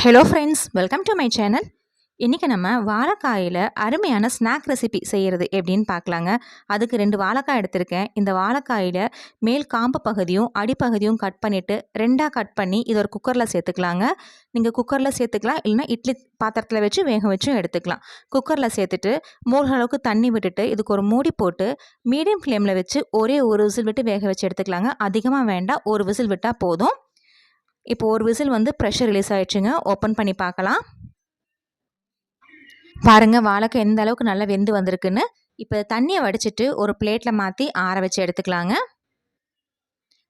Hello friends welcome to my channel இன்றைக்கி நம்ம வாழைக்காயில் அருமையான ஸ்நாக் ரெசிபி செய்கிறது எப்படின்னு பார்க்கலாங்க. அதுக்கு ரெண்டு வாழைக்காய் எடுத்திருக்கேன். இந்த வாழைக்காயில் மேல் காம்பு பகுதியும் அடிப்பகுதியும் கட் பண்ணிவிட்டு ரெண்டாக கட் பண்ணி இது ஒரு குக்கரில் சேர்த்துக்கலாங்க. நீங்கள் குக்கரில் சேர்த்துக்கலாம் இல்லைனா இட்லி பாத்திரத்தில் வச்சு வேக வச்சும் எடுத்துக்கலாம். குக்கரில் சேர்த்துட்டு மூழ்க அளவுக்கு தண்ணி விட்டுட்டு இதுக்கு ஒரு மூடி போட்டு மீடியம் ஃப்ளேமில் வச்சு ஒரே ஒரு விசில் விட்டு வேக வச்சு எடுத்துக்கலாங்க. அதிகமாக வேண்டாம் ஒரு விசில் விட்டால் போதும். இப்போ ஒரு விசில் வந்து ப்ரெஷர் ரிலீஸ் ஆகிடுச்சுங்க ஓப்பன் பண்ணி பார்க்கலாம். பாருங்கள் வாழைக்காய் எந்த அளவுக்கு நல்லா வெந்து வந்திருக்குன்னு. இப்போ தண்ணியை வடிச்சிட்டு ஒரு பிளேட்டில் மாற்றி ஆற வச்சு எடுத்துக்கலாங்க.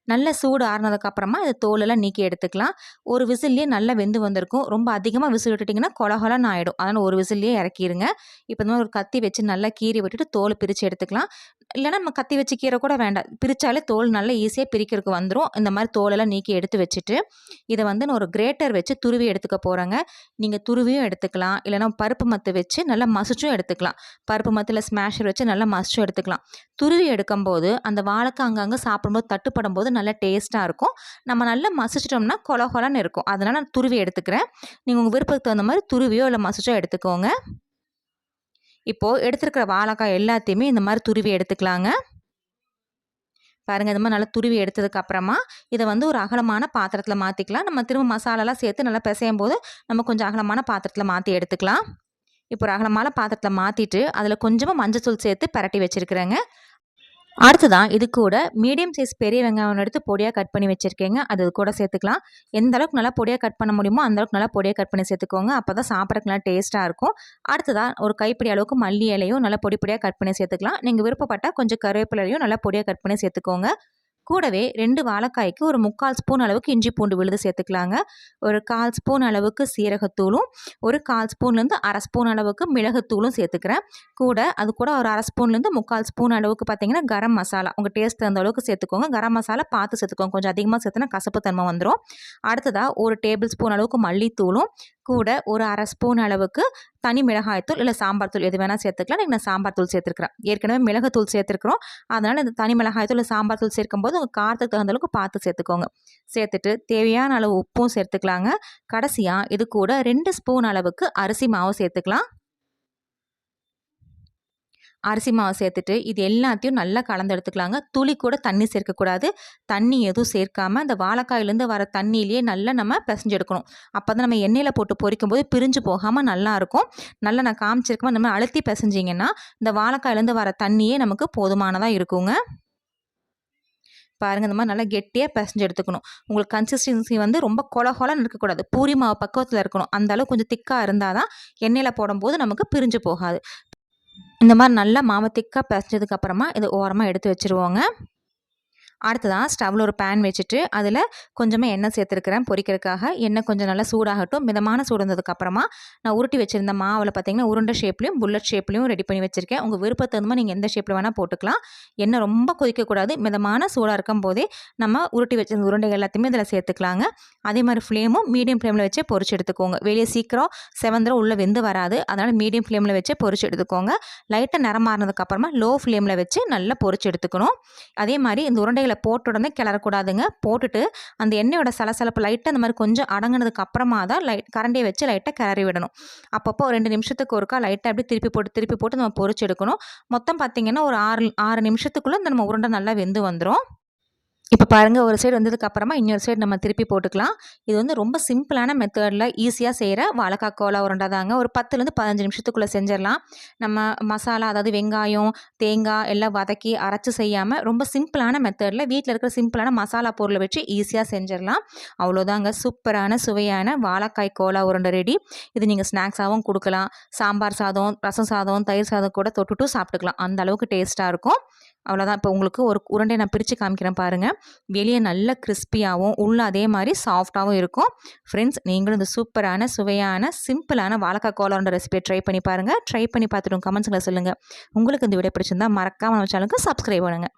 நல்ல சூடு ஆறுனதுக்கப்புறமா இதை தோலெல்லாம் நீக்கி எடுத்துக்கலாம். ஒரு விசில்லையே நல்லா வெந்து வந்திருக்கும். ரொம்ப அதிகமாக விசில் விட்டுட்டிங்கன்னா கொலகொலன்னு ஆகிடும் அதனால் ஒரு விசில்லையே இறக்கிடுங்க இப்போ இந்த மாதிரி ஒரு கத்தி வச்சு நல்லா கீறி விட்டுட்டு தோல் பிரித்து எடுத்துக்கலாம். இல்லைனா நம்ம கத்தி வச்சு கீரை கூட வேண்டாம். பிரித்தாலே தோல் நல்லா ஈஸியாக பிரிக்கிறதுக்கு வந்துடும் இந்த மாதிரி தோலெல்லாம் நீக்கி எடுத்து வச்சுட்டு இதை வந்து நான் ஒரு கிரேட்டர் வச்சு துருவி எடுத்துக்க போகிறேங்க நீங்கள் துருவியும் எடுத்துக்கலாம். இல்லைனா பருப்பு மத்து வச்சு நல்லா மசிச்சும் எடுத்துக்கலாம். பருப்பு மத்தில் ஸ்மாஷர் வச்சு நல்லா மசிச்சும் எடுத்துக்கலாம். துருவி எடுக்கும்போது அந்த வாழைக்காய் அங்கங்கே சாப்பிடும்போது தட்டுப்படும் போது நல்லா டேஸ்ட்டாக இருக்கும். நம்ம நல்லா மசிச்சிட்டோம்னா கொல கொலன்னு இருக்கும். அதனால் நான் துருவி எடுத்துக்கிறேன். நீங்கள் உங்கள் விருப்பத்துக்கு தகுந்த மாதிரி துருவியோ இல்லை மசிச்சோ எடுத்துக்கோங்க. இப்போது எடுத்துருக்கிற வாழைக்காய் எல்லாத்தையுமே இந்த மாதிரி துருவி எடுத்துக்கலாங்க. பாருங்கள் இந்த மாதிரி நல்லா துருவி எடுத்ததுக்கப்புறமா இதை வந்து ஒரு அகலமான பாத்திரத்தில் மாற்றிக்கலாம் நம்ம திரும்ப மசாலாலாம் சேர்த்து நல்லா பிசையும் போது நம்ம கொஞ்சம் அகலமான பாத்திரத்தில் மாற்றி எடுத்துக்கலாம். இப்போ ஒரு அகலமான பாத்திரத்தில் மாற்றிட்டு அதில் கொஞ்சமாக மஞ்சள் தூள் சேர்த்து பரட்டி வச்சுருக்குறேங்க. அடுத்ததான் இது கூட மீடியம் சைஸ் பெரிய வெங்காயம் எடுத்து பொடியாக கட் பண்ணி வச்சுருக்கேங்க. அது கூட சேர்த்துக்கலாம். எந்த அளவுக்கு நல்லா பொடியாக கட் பண்ண முடியுமோ அந்த அளவுக்கு நல்லா பொடியாக கட் பண்ணி சேர்த்துக்கோங்க. அப்போ தான் சாப்பிட்றதுக்கு நல்லா டேஸ்ட்டாக இருக்கும். அடுத்ததான் ஒரு கைப்பிடி அளவுக்கு மல்லி இலையும் நல்லா பொடி பொடியாக கட் பண்ணி சேர்த்துக்கலாம். நீங்கள் விருப்பப்பட்டால் கொஞ்சம் கருவேப்பிலையும் நல்லா பொடியாக கட் பண்ணி சேர்த்துக்கோங்க. கூடவே ரெண்டு வாழைக்காய்க்கு ஒரு முக்கால் ஸ்பூன் அளவுக்கு இஞ்சி பூண்டு விழுது சேர்த்துக்கலாங்க. ஒரு கால் ஸ்பூன் அளவுக்கு சீரகத்தூளும் ஒரு கால் ஸ்பூன்லேருந்து அரை ஸ்பூன் அளவுக்கு மிளகுத்தூளும் சேர்த்துக்கிறேன். கூட அது கூட ஒரு அரை ஸ்பூன்லேருந்து முக்கால் ஸ்பூன் அளவுக்கு பார்த்தீங்கன்னா கரம் மசாலா. உங்கள் டேஸ்ட் தகுந்த அளவுக்கு சேர்த்துக்கோங்க. கரம் மசாலா பார்த்து சேர்த்துக்கோங்க. கொஞ்சம் அதிகமாக சேர்த்துனா கசப்பு தன்மை வந்துடும் அடுத்ததாக ஒரு டேபிள் ஸ்பூன் அளவுக்கு மல்லித்தூளும் கூட ஒரு அரை ஸ்பூன் அளவுக்கு தனி மிளகாய்த்தூள் இல்லை சாம்பார் தூள் எது வேணால் சேர்த்துக்கலாம். நீங்கள் நான் சாம்பார் தூள் சேர்த்துருக்குறேன். ஏற்கனவே மிளகாத்தூள் சேர்த்துருக்குறோம். அதனால் இந்த தனி மிளகாய்த்தூள் இல்லை சாம்பார் தூள் சேர்க்கும்போது உங்கள் காரத்துக்கு தகுந்த அளவுக்கு பார்த்து சேர்த்துக்கோங்க. சேர்த்துட்டு தேவையான அளவு உப்பும் சேர்த்துக்கலாங்க. கடைசியாக இது கூட ரெண்டு ஸ்பூன் அளவுக்கு அரிசி மாவு சேர்த்துக்கலாம். அரிசி மாவு சேர்த்துட்டு இது எல்லாத்தையும் நல்லா கலந்து எடுத்துக்கலாங்க துளி கூட தண்ணி சேர்க்கக்கூடாது. தண்ணி எதுவும் சேர்க்காமல் அந்த வாழைக்காயிலேருந்து வர தண்ணியிலேயே நல்லா நம்ம பிசைஞ்செடுக்கணும். அப்போ தான் நம்ம எண்ணெயில் போட்டு பொரிக்கும் போது பிரிஞ்சு போகாமல் நல்லாயிருக்கும் நல்லா நான் காமிச்சிருக்கமா நம்ம அழுத்தி பிசைஞ்சிங்கன்னா இந்த வாழைக்காயிலேருந்து வர தண்ணியே நமக்கு போதுமானதாக இருக்குங்க. பாருங்கள் இந்த மாதிரி நல்லா கெட்டியாக பிசைஞ்சு எடுத்துக்கணும் உங்களுக்கு கன்சிஸ்டன்சி வந்து ரொம்ப கொலகொலன்னு இருக்கக்கூடாது. பூரி மாவு பக்குவத்தில் இருக்கணும். அந்த அளவு கொஞ்சம் திக்காக இருந்தால் தான் எண்ணெயில் போடும்போது நமக்கு பிரிஞ்சு போகாது. இந்த மாதிரி நல்லா மாமத்திக்காக திக்காக பிசைஞ்சதுக்கப்புறமா இதை ஓரமாக எடுத்து வச்சுருவோங்க. அடுத்ததான் ஸ்டவ்வில் ஒரு பேன் வச்சுட்டு அதில் கொஞ்சமாக எண்ணெய் சேர்த்துருக்கிறேன். பொரிக்கிறதுக்காக எண்ணெய் கொஞ்சம் நல்லா சூடாகட்டும். மிதமான சூடு வந்ததுக்கப்புறமா நான் உருட்டி வச்சுருந்த மாவில் பார்த்தீங்கன்னா உருண்டை ஷேப்லையும் புல்லட் ஷேப்லையும் ரெடி பண்ணி வச்சுருக்கேன். உங்கள் விருப்பத்தை தகுந்த நீங்கள் எந்த ஷேப்பில் வேணால் போட்டுக்கலாம். எண்ணெய் ரொம்ப கொதிக்கக்கூடாது. மிதமான சூடாக இருக்கும் போதே நம்ம உருட்டி வச்சிருந்த உருண்டை எல்லாத்தையுமே இதில் சேர்த்துக்கலாங்க. அதே மாதிரி ஃப்ளேமும் மீடியம் ஃப்ளேமில் வச்சே பொறிச்சு எடுத்துக்கோங்க. வெளியே சீக்கிரம் செவந்திரம் உள்ளே வெந்து வராது. அதனால் மீடியம் ஃப்ளேமில் வச்சே பொறிச்சு எடுத்துக்கோங்க. லைட்டாக நிறம் மாறினதுக்கப்புறமா லோ ஃப்ளேமில் வச்சு நல்லா பொரிச்சு எடுத்துக்கணும். அதே மாதிரி இந்த உருண்டைகளை போட்ட உடனே கிளறக்கூடாதுங்க. போட்டுட்டு அந்த எண்ணெயோட சலசலப்பு லைட்டாக அந்த மாதிரி கொஞ்சம் அடங்கினதுக்கு அப்புறமா தான் லைட் கரண்டியை வச்சு லைட்டாக கிளறி விடணும். அப்பப்போ ரெண்டு நிமிஷத்துக்கு ஒருக்கா லைட்டாக அப்படி திருப்பி போட்டு திருப்பி போட்டு நம்ம பொறிச்சு எடுக்கணும். மொத்தம் பார்த்திங்கன்னா ஒரு ஆறு ஆறு நிமிஷத்துக்குள்ளே இந்த நம்ம உருண்டை நல்லா வெந்து வந்துடும் இப்போ பாருங்கள் ஒரு சைடு வந்ததுக்கு அப்புறமா இன்னொரு சைடு நம்ம திருப்பி போட்டுக்கலாம். இது வந்து ரொம்ப சிம்பிளான மெத்தடில் ஈஸியாக செய்கிற வாழைக்காய் கோலா உருண்டை தாங்க. ஒரு பத்துலேருந்து பதினஞ்சு நிமிஷத்துக்குள்ளே செஞ்சிடலாம். நம்ம மசாலா அதாவது வெங்காயம் தேங்காய் எல்லாம் வதக்கி அரைச்சி செய்யாமல் ரொம்ப சிம்பிளான மெத்தடில் வீட்டில் இருக்கிற சிம்பிளான மசாலா பொருளை வச்சு ஈஸியாக செஞ்சிடலாம். அவ்வளோதாங்க. சூப்பரான சுவையான வாழைக்காய் கோலா உருண்டை ரெடி இது நீங்கள் ஸ்நாக்ஸாகவும் கொடுக்கலாம். சாம்பார் சாதம் ரசம் சாதம் தயிர் சாதம் கூட தொட்டுட்டும் சாப்பிட்டுக்கலாம். அந்த அளவுக்கு டேஸ்ட்டாக இருக்கும். அவ்வளோதான் இப்போ உங்களுக்கு ஒரு உருண்டை நான் பிரித்து காமிக்கிறேன் பாருங்கள் வெளியே நல்ல கிறிஸ்பியாகவும் உள்ள அதே மாதிரி சாஃப்டாகவும் இருக்கும். ஃப்ரெண்ட்ஸ் நீங்களும் இந்த சூப்பரான சுவையான சிம்பிளான வாழைக்காய் கோலோட ரெசிபியை ட்ரை பண்ணி பாருங்கள் ட்ரை பண்ணி பார்த்துட்டு கமெண்ட்ஸில் சொல்லுங்கள் உங்களுக்கு இந்த வீடியோ பிடிச்சிருந்தா மறக்காமல் நம்ம சேனலுக்கு சப்ஸ்கிரைப் பண்ணுங்கள்